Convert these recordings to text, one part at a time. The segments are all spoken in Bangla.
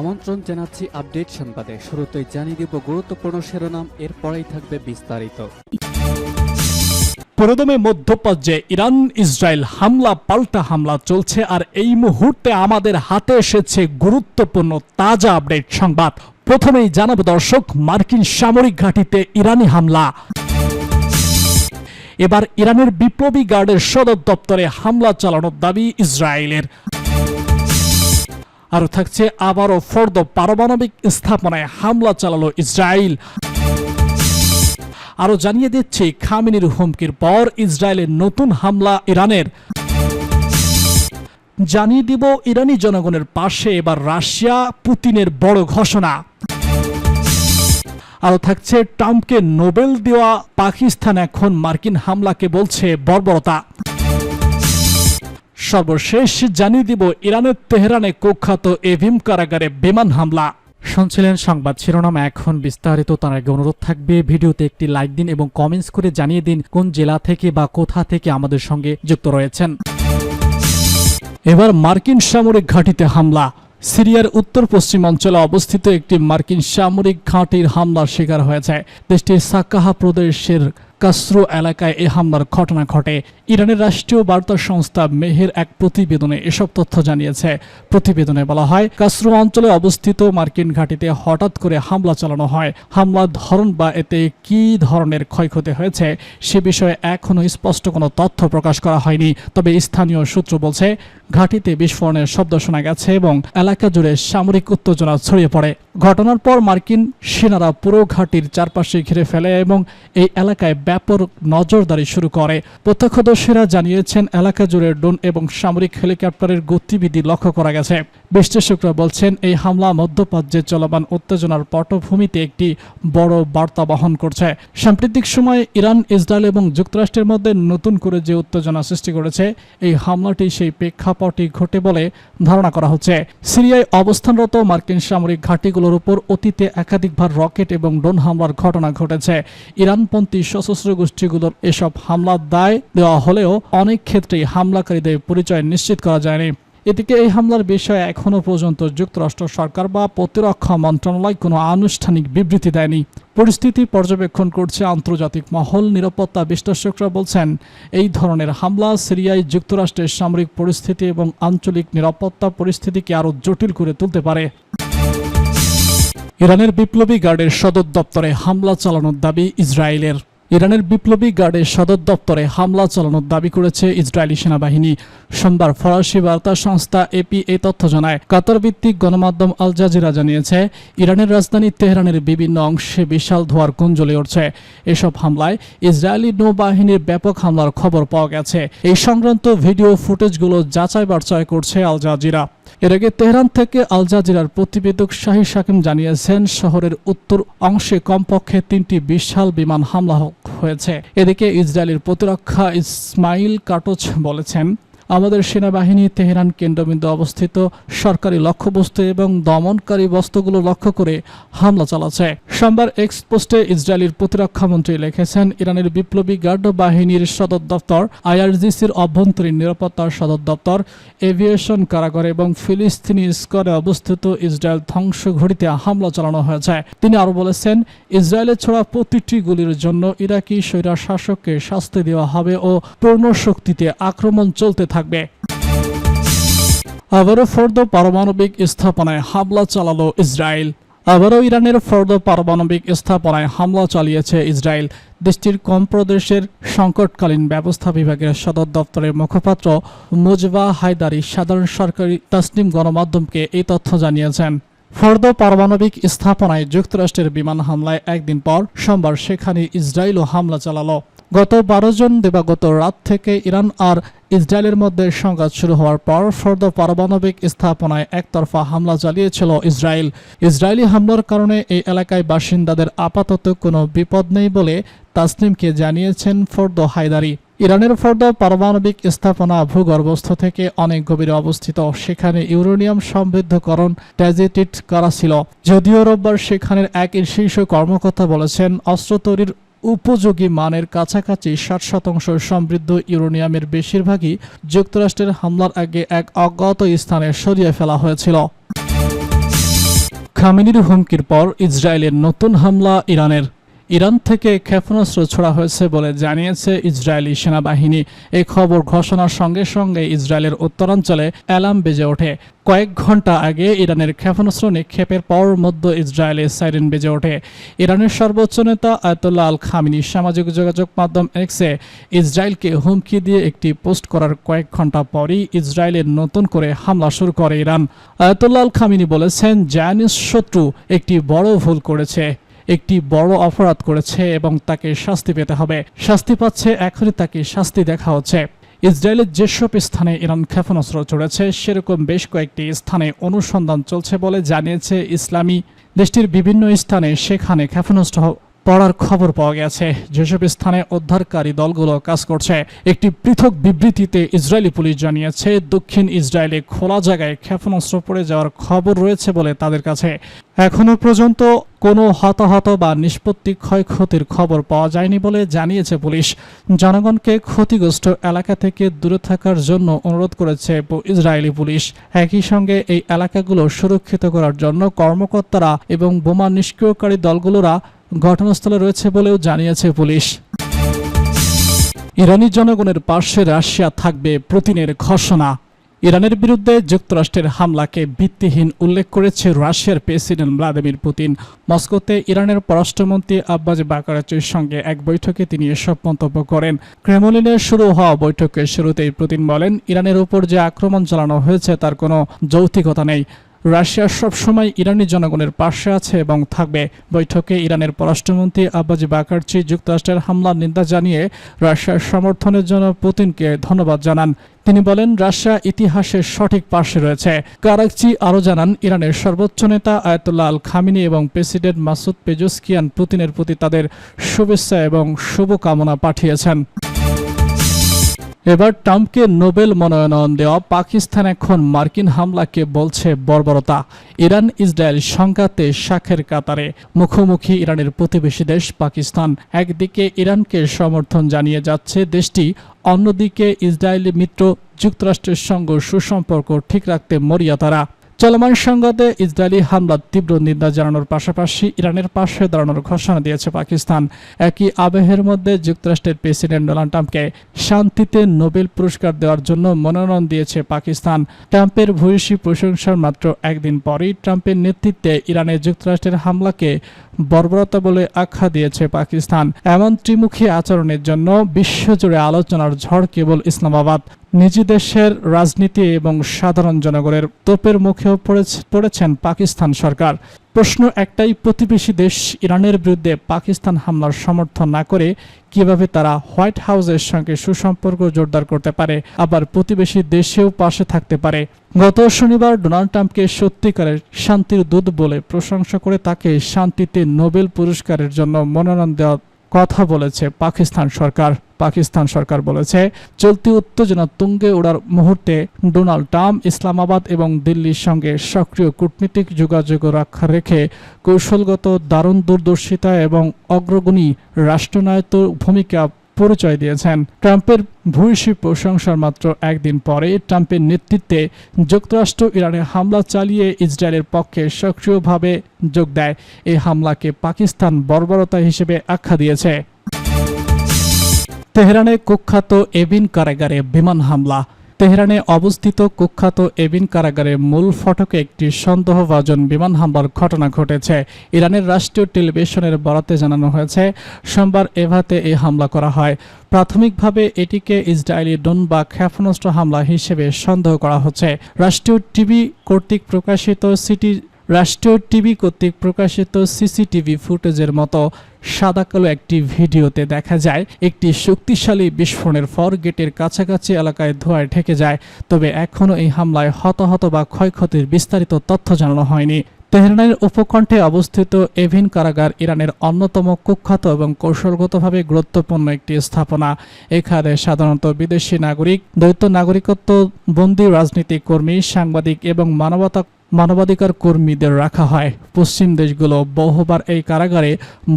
আমন্ত্রণ জানাচ্ছি আপডেট সংবাদে। শুরুতেই জানিয়ে দিব গুরুত্বপূর্ণ শিরোনাম, এরপরেই থাকবে বিস্তারিত। পুরোদমে মধ্যপ্রাচ্যে ইরান ইসরায়েল হামলা, পাল্টা হামলা চলছে, আর এই মুহূর্তে আমাদের হাতে এসেছে গুরুত্বপূর্ণ, তাজা আপডেট সংবাদ। প্রথমেই জানাব দর্শক, মার্কিন সামরিক ঘাঁটিতে ইরানি হামলা। এবার ইরানের বিপ্লবী গার্ডের সদর দপ্তরে হামলা চালানোর দাবি ইসরায়েলের। আরও থাকছে আবারও ফর্দ পারমাণবিক স্থাপনায় হামলা চালালো ইসরায়েল আরও জানিয়ে দিচ্ছে খামিনির হুমকির পর ইসরায়েলের নতুন হামলা ইরানের জানিয়ে দিব ইরানি জনগণের পাশে এবার রাশিয়া পুতিনের বড় ঘোষণা। আরও থাকছে ট্রাম্পকে নোবেল দেওয়া পাকিস্তান এখন মার্কিন হামলাকে বলছে বর্বরতা। সর্বশেষ জানিয়ে দিব ইরানের তেহরানে কুখ্যাত এভিম কারাগারে বিমান হামলা। শুনছিলেন সংবাদ শিরোনাম এখন বিস্তারিত তার আগে অনুরোধ থাকবে ভিডিওতে একটি লাইক দিন এবং কমেন্টস করে জানিয়ে দিন কোন জেলা থেকে বা কোথা থেকে আমাদের সঙ্গে যুক্ত রয়েছেন। এবার মার্কিন সামরিক ঘাঁটিতে হামলা। সিরিয়ার উত্তর পশ্চিম অঞ্চলে অবস্থিত একটি মার্কিন সামরিক ঘাঁটির হামলার শিকার হয়েছে। দেশটির সাকাহা প্রদেশের কাসরু এলাকায় এই হামলার ঘটনা ঘটে। ইরানের রাষ্ট্রীয় বার্তা সংস্থা মেহের এক প্রতিবেদনে এসব তথ্য জানিয়েছে। প্রতিবেদনে বলা হয়, কাসরু অঞ্চলে অবস্থিত মার্কিন ঘাঁটিতে হঠাৎ করে হামলা চালানো হয়। হামলার ধরন বা এতে কি ধরনের ক্ষয়ক্ষতি হয়েছে সে বিষয়ে এখনও স্পষ্ট কোনো তথ্য প্রকাশ করা হয়নি। তবে স্থানীয় সূত্র বলছে, ঘাঁটিতে বিস্ফোরণের শব্দ শোনা গেছে এবং এলাকা জুড়ে সামরিক উত্তেজনা ছড়িয়ে পড়ে। ঘটনার পর মার্কিন সেনারা পুরো ঘাঁটির চারপাশে ঘিরে ফেলে এবং এই এলাকায় ব্যাপক নজরদারি শুরু করে। প্রত্যক্ষদর্শীরা জানিয়েছেন, এলাকা জুড়ে ড্রোন এবং সামরিক হেলিকপ্টারের গতিবিধি লক্ষ্য করা গেছে। বিশ্লেষকরা বলছেন, এই হামলা মধ্যপ্রাচ্যে চলমান উত্তেজনার পটভূমিতে একটি বড় বার্তা বহন করছে। সাম্প্রতিক সময়ে ইরান, ইসরায়েল এবং যুক্তরাষ্ট্রের মধ্যে নতুন করে যে উত্তেজনা সৃষ্টি করেছে, এই হামলাটি সেই প্রেক্ষাপটই ঘটে বলে ধারণা করা হচ্ছে। সিরিয়ায় অবস্থানরত মার্কিন সামরিক ঘাঁটিগুলোর উপর অতীতে একাধিকবার রকেট এবং ড্রোন হামলার ঘটনা ঘটেছে। ইরানপন্থী সশস্ত্র গোষ্ঠীগুলোর এসব হামলার দায় দেওয়া হলেও অনেক ক্ষেত্রেই হামলাকারীদের পরিচয় নিশ্চিত করা যায়নি। এদিকে এই হামলার বিষয়ে এখনও পর্যন্ত যুক্তরাষ্ট্র সরকার বা প্রতিরক্ষা মন্ত্রণালয় কোনো আনুষ্ঠানিক বিবৃতি দেয়নি। পরিস্থিতি পর্যবেক্ষণ করছে আন্তর্জাতিক মহল নিরাপত্তা বিশ্লেষকরা বলছেন, এই ধরনের হামলা সিরিয়ায় যুক্তরাষ্ট্রের সামরিক পরিস্থিতি এবং আঞ্চলিক নিরাপত্তা পরিস্থিতিকে আরও জটিল করে তুলতে পারে। ইরানের বিপ্লবী গার্ডের সদর দপ্তরে হামলা চালানোর দাবি ইসরায়েলের। ইরানের বিপ্লবী গার্ডের সদর দপ্তরে হামলা চালানোর দাবি করেছে ইসরায়েলি সেনাবাহিনী। সোমবার ফরাসি বার্তা সংস্থা এপি এই তথ্য জানায়, কাতার ভিত্তিক গণমাধ্যম আল জাজিরা জানিয়েছে, ইরানের রাজধানী তেহরানের বিভিন্ন অংশে বিশাল ধোয়ার জ্বলে উঠছে এসব হামলায় ইসরায়েলি নৌবাহিনীর ব্যাপক হামলার খবর পাওয়া গেছে। এই সংক্রান্ত ভিডিও ফুটেজগুলো যাচাই বাছাই করছে আল জাজিরা। এর আগে তেহরান থেকে আল জাজিরার প্রতিবেদক শাহী সাকিম জানিয়েছেন, শহরের উত্তর অংশে কমপক্ষে তিনটি বিশাল বিমান হামলা হয়েছে। এদিকে ইসরায়েলের প্রতিরক্ষা ইসমাইল কাটোচ বলেছেন আমাদের সেনাবাহিনী তেহরান কেন্দ্রবিন্দু অবস্থিত সরকারি লক্ষ্যবস্তু এবং দমনকারী বস্তুগুলো লক্ষ্য করে হামলা চালাচ্ছে। সোমবার এক্স পোস্টে ইসরায়েলের প্রতিরক্ষা মন্ত্রী লিখেছেন, ইরানের বিপ্লবী গার্ড বাহিনীর সদর দপ্তর, আইআরজিসির অভ্যন্তরীণ নিরাপত্তার সদর দপ্তর, এভিয়েশন কারাগার এবং ফিলিস্তিনি স্কোয়ারে অবস্থিত ইসরায়েল ধ্বংস ঘড়িতে হামলা চালানো হয়েছে। তিনি আরও বলেছেন ইসরায়েলের ছোড়া প্রতিটি গুলির জন্য ইরাকি স্বৈরা শাসককে শাস্তি দেওয়া হবে ও পূর্ণ শক্তিতে আক্রমণ চলতে থাকবে। আবারও ফর্দ পারমাণবিক স্থাপনায় হামলা চালালো ইসরায়েল। আবারও ইরানের ফর্দ পারমাণবিক স্থাপনায় হামলা চালিয়েছে ইসরায়েল। দেশটির কম প্রদেশের সংকটকালীন ব্যবস্থা বিভাগের সদর দপ্তরের মুখপাত্র মুজবা হায়দারি সাধারণ সরকারি তাসনিম গণমাধ্যমকে এই তথ্য জানিয়েছেন। ফর্দ পারমাণবিক স্থাপনায় যুক্তরাষ্ট্রের বিমান হামলায় একদিন পর সোমবার সেখানে ইসরায়েলও হামলা চালালো। গত বারো জন দেবাগত রাত থেকে ইরান আর ইসরায়েলের মধ্যে সংঘাত শুরু হওয়ার পর ফর্দ পারমাণবিক স্থাপনায় একতরফা হামলা চালিয়েছিল ইসরায়েল। ইসরায়েলি হামলার কারণে এই এলাকায় বাসিন্দাদের আপাতত কোনো বিপদ নেই বলে তাসনিমকে জানিয়েছেন ফর্দ হায়দারি। ইরানের ফর্দ পারমাণবিক স্থাপনা ভূগর্ভস্থ থেকে অনেক গভীরে অবস্থিত। সেখানে ইউরেনিয়াম সমৃদ্ধকরণ ট্যাজেটিট করা ছিল। যদিও রোববার সেখানের এক শীর্ষ কর্মকর্তা বলেছেন, অস্ত্র তৈরির উপযোগী মানের কাছাকাছি ষাট শতাংশ সমৃদ্ধ ইউরোনিয়ামের বেশিরভাগই যুক্তরাষ্ট্রের হামলার আগে এক অজ্ঞাত স্থানে সরিয়ে ফেলা হয়েছিল। খামেনির হুমকির পর ইসরায়েলের নতুন হামলা ইরানের। ইরান থেকে ক্ষেপণাস্ত্র ছোড়া হয়েছে বলে জানিয়েছে ইসরায়েলি সেনাবাহিনী। এই খবর ঘোষণার সঙ্গে সঙ্গে ইসরায়েলের উত্তরাঞ্চলে অ্যালার্ম বেজে ওঠে। কয়েক ঘণ্টা আগে ইরানের ক্ষেপণাস্ত্র নিক্ষেপের পর মধ্য ইসরায়েলে সাইরেন বেজে ওঠে। ইরানের সর্বোচ্চ নেতা আয়তুল্লাহ আল খামিনি সামাজিক যোগাযোগ মাধ্যম এক্সে ইসরায়েলকে হুমকি দিয়ে একটি পোস্ট করার কয়েক ঘণ্টা পরই ইসরায়েলের নতুন করে হামলা শুরু করে ইরান। আয়তুল্লাহ আল খামিনি বলেছেন জায়নিস শত্রু একটি বড় ভুল করেছে। একটি বড় অপরাধ করেছে এবং তাকে শাস্তি পেতে হবে। শাস্তি পাচ্ছে, এখনই তাকে শাস্তি দেখা হচ্ছে। ইসরায়েলের যেসব স্থানে ইরান ক্ষেপণাস্ত্র চড়েছে, সেরকম বেশ কয়েকটি স্থানে অনুসন্ধান চলছে বলে জানিয়েছে ইসলামী। দেশটির বিভিন্ন স্থানে সেখানে ক্ষেপণাস্ত্র পড়ার খবর পাওয়া গেছে। যেসব স্থানে উদ্ধারকারী দলগুলো কাজ করছে, একটি পৃথক বিবৃতিতে ইসরায়েলি পুলিশ জানিয়েছে, দক্ষিণ ইসরায়েলে খোলা জায়গায় ক্ষেপণাস্ত্র পড়ে যাওয়ার খবর রয়েছে বলে তাদের কাছে। এখনও পর্যন্ত কোনো হতাহত বা নিষ্পত্তি ক্ষয়ক্ষতির খবর পাওয়া যায়নি বলে জানিয়েছে পুলিশ। জনগণকে ক্ষতিগ্রস্ত এলাকা থেকে দূরে থাকার জন্য অনুরোধ করেছে ইসরায়েলি পুলিশ। একই সঙ্গে এই এলাকাগুলো সুরক্ষিত করার জন্য কর্মকর্তারা এবং বোমা নিষ্ক্রিয়কারী দলগুলোরা ঘটনাস্থলে রয়েছে বলেও জানিয়েছে পুলিশ। ইরানি জনগণের পার্শ্বে রাশিয়া থাকবে প্রতিনের ঘোষণা। ইরানের বিরুদ্ধে যুক্তরাষ্ট্রের হামলাকে ভিত্তিহীন উল্লেখ করেছে রাশিয়ার প্রেসিডেন্ট ভ্লাদিমির পুতিন। মস্কোতে ইরানের পররাষ্ট্রমন্ত্রী আব্বাস বাকারাচির সঙ্গে এক বৈঠকে তিনি এসব মন্তব্য করেন। ক্রেমলিনে শুরু হওয়া বৈঠকের শুরুতেই পুতিন বলেন, ইরানের উপর যে আক্রমণ চালানো হয়েছে তার কোনো যৌক্তিকতা নেই। রাশিয়া সবসময় ইরানি জনগণের পাশে আছে এবং থাকবে। বৈঠকে ইরানের পররাষ্ট্রমন্ত্রী আব্বাজি বাকারচি যুক্তরাষ্ট্রের হামলার নিন্দা জানিয়ে রাশিয়ার সমর্থনের জন্য পুতিনকে ধন্যবাদ জানান। তিনি বলেন, রাশিয়া ইতিহাসের সঠিক পাশে রয়েছে। কারাকচি আরও জানান, ইরানের সর্বোচ্চ নেতা আয়াতুল্লাহ আল খামিনি এবং প্রেসিডেন্ট মাসুদ পেজুস্কিয়ান পুতিনের প্রতি তাদের শুভেচ্ছা এবং শুভকামনা পাঠিয়েছেন। এবার ট্রাম্পকে নোবেল মনোনয়ন দেওয়া পাকিস্তান এখন মার্কিন হামলাকে বলছে বর্বরতা। ইরান, ইসরায়েল সংঘাতে শাখের কাতারে। মুখোমুখি ইরানের প্রতিবেশী দেশ পাকিস্তান। একদিকে ইরানকে সমর্থন জানিয়ে যাচ্ছে দেশটি, অন্যদিকে ইসরায়েলি মিত্র যুক্তরাষ্ট্রের সঙ্গে সুসম্পর্ক ঠিক রাখতে মরিয়া তারা। চলমান সংঘাতে ইসরায়েলি হামলার তীব্র নিন্দা জানানোর পাশাপাশি ইরানের পাশে দাঁড়ানোর ঘোষণা দিয়েছে পাকিস্তান। একই আবেহের মধ্যে যুক্তরাষ্ট্রের প্রেসিডেন্ট ডোনাল্ড ট্রাম্পকে শান্তিতে নোবেল পুরস্কার দেওয়ার জন্য মনোনয়ন দিয়েছে পাকিস্তান। ট্রাম্পের ভূয়সী প্রশংসার মাত্র একদিন পরেই ট্রাম্পের নেতৃত্বে ইরানে যুক্তরাষ্ট্রের হামলাকে বর্বরতা বলে আখ্যা দিয়েছে পাকিস্তান। এমন ত্রিমুখী আচরণের জন্য বিশ্বজুড়ে আলোচনার ঝড় কেবল ইসলামাবাদ। নিজ দেশের রাজনীতি এবং সাধারণ জনগণের তোপের মুখেও পড়েছে- পড়েছেন পাকিস্তান সরকার। প্রশ্ন একটাই, প্রতিবেশী দেশ ইরানের বিরুদ্ধে পাকিস্তান হামলার সমর্থন না করে কীভাবে তারা হোয়াইট হাউসের সঙ্গে সুসম্পর্ক জোরদার করতে পারে, আবার প্রতিবেশী দেশেও পাশে থাকতে পারে? গত শনিবার ডোনাল্ড ট্রাম্পকে সত্যিকারের শান্তির দূত বলে প্রশংসা করে তাকে শান্তিতে নোবেল পুরস্কারের জন্য মনোনয়ন দেওয়ার কথা বলেছে পাকিস্তান সরকার। পাকিস্তান সরকার বলেছে, চলতি উত্তেজনা তুঙ্গে ওড়ার মুহূর্তে ডোনাল্ড ট্রাম্প ইসলামাবাদ এবং দিল্লির সঙ্গে সক্রিয় কূটনীতিক যোগাযোগ রক্ষা রেখে কৌশলগত দারুণ দূরদর্শিতা এবং অগ্রগণী রাষ্ট্রনায়ত ভূমিকা পরিচয় দিয়েছেন। ট্রাম্পের ভূয়সী প্রশংসার মাত্র একদিন পরে ট্রাম্পের নেতৃত্বে যুক্তরাষ্ট্র ইরানে হামলা চালিয়ে ইসরায়েলের পক্ষে সক্রিয়ভাবে যোগ দেয়। এই হামলাকে পাকিস্তান বর্বরতা হিসেবে আখ্যা দিয়েছে। তেহরানে কুখ্যাত এবিন কারাগারে বিমান হামলা। তেহরানে অবস্থিত কুখ্যাত এবিন কারাগারের মূল ফটকে একটি সন্দেহভাজন বিমান হামলার ঘটনা ঘটেছে। ইরানের রাষ্ট্রীয় টেলিভিশনের বরাতে জানানো হয়েছে, সোমবার এভাতে এই হামলা করা হয়। প্রাথমিকভাবে এটিকে ইসরায়েলি ড্রোন বা ক্ষেপণাস্ত্র হামলা হিসেবে সন্দেহ করা হচ্ছে। রাষ্ট্রীয় টিভি কর্তৃক প্রকাশিত সিটি রাষ্ট্রীয় টিভি কর্তৃক প্রকাশিত সিসিটিভি ফুটেজের মতো সাদাকালো একটি ভিডিওতে দেখা যায়, একটি শক্তিশালী বিস্ফোরণের পর গেটের কাছাকাছি এলাকায় ধোঁয়ায় ঢেকে যায়। তবে এখনও এই হামলায় হতাহত বা ক্ষয়ক্ষতির বিস্তারিত তথ্য জানানো হয়নি। তেহরানের উপকণ্ঠে অবস্থিত এভিন কারাগার ইরানের অন্যতম কুখ্যাত এবং কৌশলগতভাবে গুরুত্বপূর্ণ একটি স্থাপনা। এখানে সাধারণত বিদেশি নাগরিক, দ্বৈত নাগরিকত্ব বন্দী রাজনীতিক কর্মী, সাংবাদিক এবং মানবতা, মানবাধিকার কর্মীদের রাখা হয়। পশ্চিম দেশগুলো বহুবার এই কারাগারে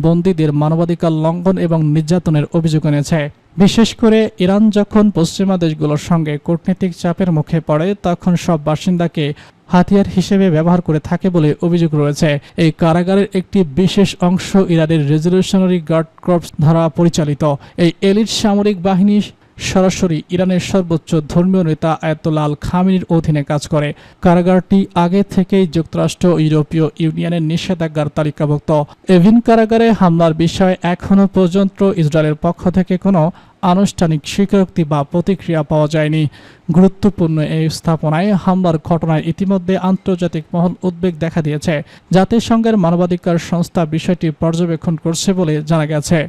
বন্দীদের মানবাধিকার লঙ্ঘন এবং নির্যাতনের অভিযোগ এনেছে। বিশেষ করে ইরান যখন পশ্চিমা দেশগুলোর সঙ্গে কূটনৈতিক চাপের মুখে পড়ে, তখন সব বাসিন্দাকে হাতিয়ার হিসেবে ব্যবহার করে থাকে বলে অভিযোগ রয়েছে। এই কারাগারের একটি বিশেষ অংশ ইরানের রেজলিউশনারি গার্ড ক্রপস দ্বারা পরিচালিত। এই এলিট সামরিক বাহিনী সরাসরি ইরানের সর্বোচ্চ ধর্মীয় নেতা আয়াতুল্লাহ আল খামিনির অধীনে কাজ করে। কারাগারটি আগে থেকেই যুক্তরাষ্ট্র ইউরোপীয় ইউনিয়নের নিষেধাজ্ঞার তালিকাভুক্ত। এভিন কারাগারে হামলার বিষয়ে এখনও পর্যন্ত ইসরায়েলের পক্ষ থেকে কোনো আনুষ্ঠানিক স্বীকারোক্তি বা প্রতিক্রিয়া পাওয়া যায়নি। গুরুত্বপূর্ণ এই স্থাপনায় হামলার ঘটনায় ইতিমধ্যে আন্তর্জাতিক মহল উদ্বেগ দেখা দিয়েছে। জাতিসংঘের মানবাধিকার সংস্থা বিষয়টি পর্যবেক্ষণ করছে বলে জানা গেছে।